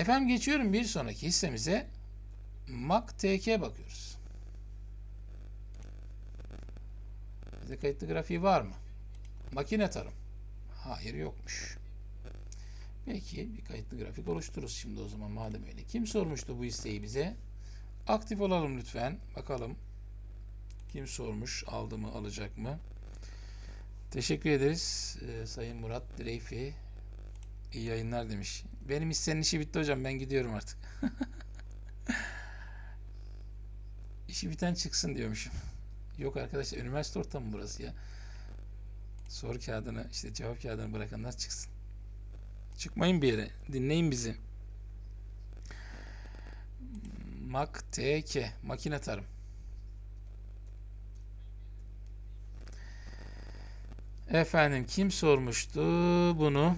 Efendim geçiyorum bir sonraki hissemize. MACTK bakıyoruz. Bize kayıtlı grafiği var mı? Makine tarım. Hayır yokmuş. Peki bir kayıtlı grafik oluştururuz şimdi o zaman madem öyle. Kim sormuştu bu isteği bize? Aktif olalım lütfen. Bakalım. Kim sormuş? Aldı mı? Alacak mı? Teşekkür ederiz. Ee, Sayın Murat Dreyfi. İyi yayınlar demiş. Benim hissenin işi bitti hocam. Ben gidiyorum artık. İşi biten çıksın diyormuşum. Yok arkadaşlar üniversite ortamı burası ya. Soru kağıdını işte cevap kağıdını bırakanlar çıksın. Çıkmayın bir yere. Dinleyin bizi. MACTK makine tarım. Efendim kim sormuştu bunu?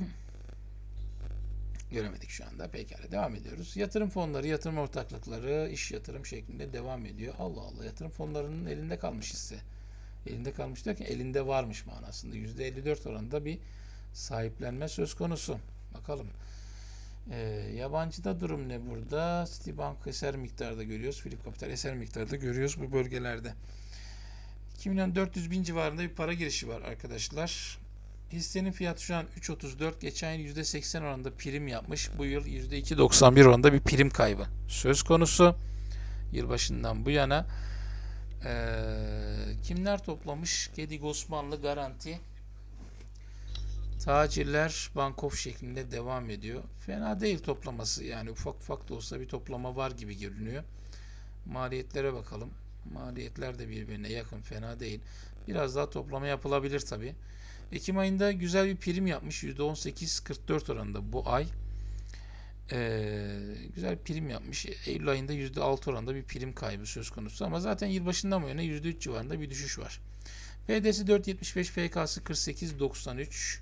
Göremedik şu anda. Pekala devam ediyoruz. Yatırım fonları, yatırım ortaklıkları, iş yatırım şeklinde devam ediyor. Allah Allah yatırım fonlarının elinde kalmış hisse. Elinde kalmış derken elinde varmış manasında. %54 oranında bir sahiplenme söz konusu. Bakalım. Ee, yabancıda durum ne burada? Citibank eser miktarda görüyoruz. Philip Capital eser miktarda görüyoruz bu bölgelerde. 2 milyon 400 bin civarında bir para girişi var arkadaşlar. Hissenin fiyatı şu an 3.34. Geçen yıl %80 oranında prim yapmış. Bu yıl %2.91 oranında bir prim kaybı söz konusu. Yılbaşından bu yana. Ee, kimler toplamış? Gedik Osmanlı Garanti. Tacirler Bankof şeklinde devam ediyor. Fena değil toplaması. Yani ufak ufak da olsa bir toplama var gibi görünüyor. Maliyetlere bakalım. Maliyetler de birbirine yakın. Fena değil. Biraz daha toplama yapılabilir tabi. Ekim ayında güzel bir prim yapmış. %18-44 oranında bu ay. Ee, güzel prim yapmış. Eylül ayında %6 oranında bir prim kaybı söz konusu. Ama zaten yılbaşından bu yana %3 civarında bir düşüş var. PD'si 4.75, FK'sı 48.93.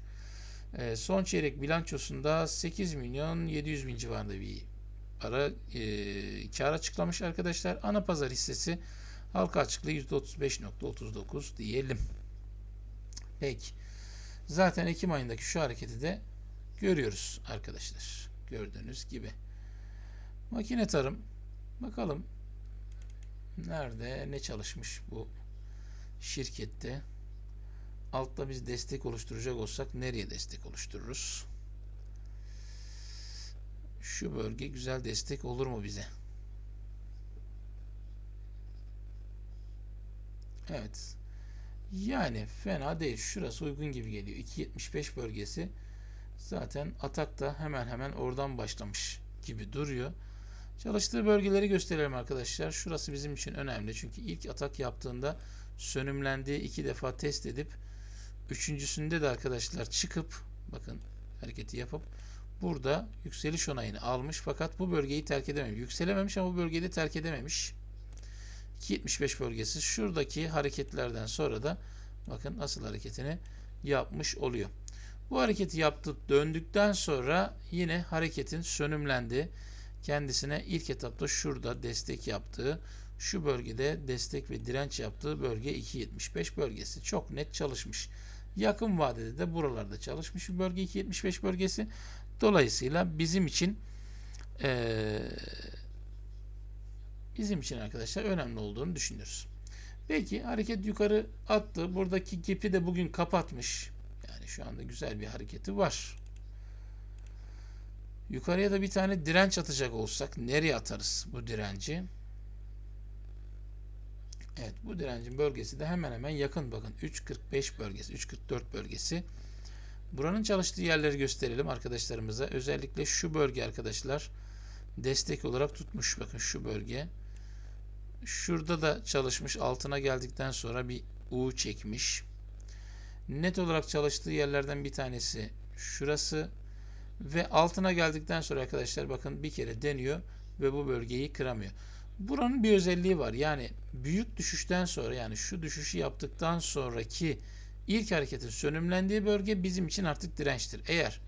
Ee, son çeyrek bilançosunda 8 milyon 700 bin civarında bir para e, kar açıklamış arkadaşlar. Ana pazar hissesi halka açıklığı %35.39 diyelim. Peki. Zaten Ekim ayındaki şu hareketi de görüyoruz arkadaşlar. Gördüğünüz gibi. Makine tarım. Bakalım. Nerede ne çalışmış bu şirkette? Altta biz destek oluşturacak olsak nereye destek oluştururuz? Şu bölge güzel destek olur mu bize? Evet. Yani fena değil. Şurası uygun gibi geliyor. 2.75 bölgesi zaten atakta hemen hemen oradan başlamış gibi duruyor. Çalıştığı bölgeleri gösterelim arkadaşlar. Şurası bizim için önemli. Çünkü ilk atak yaptığında sönümlendiği iki defa test edip üçüncüsünde de arkadaşlar çıkıp bakın hareketi yapıp burada yükseliş onayını almış fakat bu bölgeyi terk edememiş. Yükselememiş ama bu bölgeyi de terk edememiş. 2.75 bölgesi şuradaki hareketlerden sonra da bakın asıl hareketini yapmış oluyor. Bu hareketi yaptı döndükten sonra yine hareketin sönümlendi. Kendisine ilk etapta şurada destek yaptığı şu bölgede destek ve direnç yaptığı bölge 2.75 bölgesi. Çok net çalışmış. Yakın vadede de buralarda çalışmış bir bölge 2.75 bölgesi. Dolayısıyla bizim için ee, bizim için arkadaşlar önemli olduğunu düşünüyoruz. Peki hareket yukarı attı. Buradaki gap'i de bugün kapatmış. Yani şu anda güzel bir hareketi var. Yukarıya da bir tane direnç atacak olsak nereye atarız bu direnci? Evet bu direncin bölgesi de hemen hemen yakın bakın 3.45 bölgesi 3.44 bölgesi. Buranın çalıştığı yerleri gösterelim arkadaşlarımıza. Özellikle şu bölge arkadaşlar destek olarak tutmuş. Bakın şu bölge. Şurada da çalışmış. Altına geldikten sonra bir U çekmiş. Net olarak çalıştığı yerlerden bir tanesi şurası. Ve altına geldikten sonra arkadaşlar bakın bir kere deniyor ve bu bölgeyi kıramıyor. Buranın bir özelliği var. Yani büyük düşüşten sonra yani şu düşüşü yaptıktan sonraki ilk hareketin sönümlendiği bölge bizim için artık dirençtir. Eğer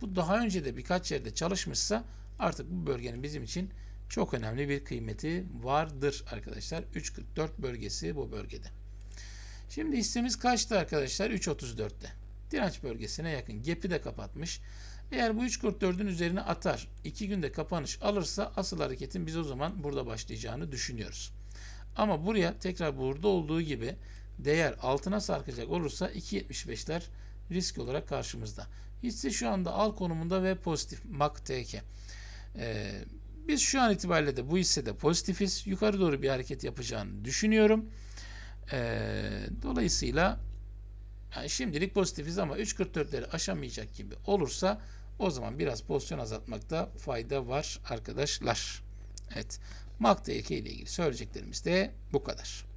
bu daha önce de birkaç yerde çalışmışsa artık bu bölgenin bizim için çok önemli bir kıymeti vardır arkadaşlar. 3.44 bölgesi bu bölgede. Şimdi hissemiz kaçtı arkadaşlar? 3.34'te. Direnç bölgesine yakın. Gap'i de kapatmış. Eğer bu 3.44'ün üzerine atar, 2 günde kapanış alırsa asıl hareketin biz o zaman burada başlayacağını düşünüyoruz. Ama buraya tekrar burada olduğu gibi değer altına sarkacak olursa 2.75'ler risk olarak karşımızda. Hisse şu anda al konumunda ve pozitif MACTK. Ee, biz şu an itibariyle de bu hissede pozitifiz. Yukarı doğru bir hareket yapacağını düşünüyorum. Ee, dolayısıyla yani şimdilik pozitifiz ama 3.44'leri aşamayacak gibi olursa o zaman biraz pozisyon azaltmakta fayda var arkadaşlar. Evet. MACTK ile ilgili söyleyeceklerimiz de bu kadar.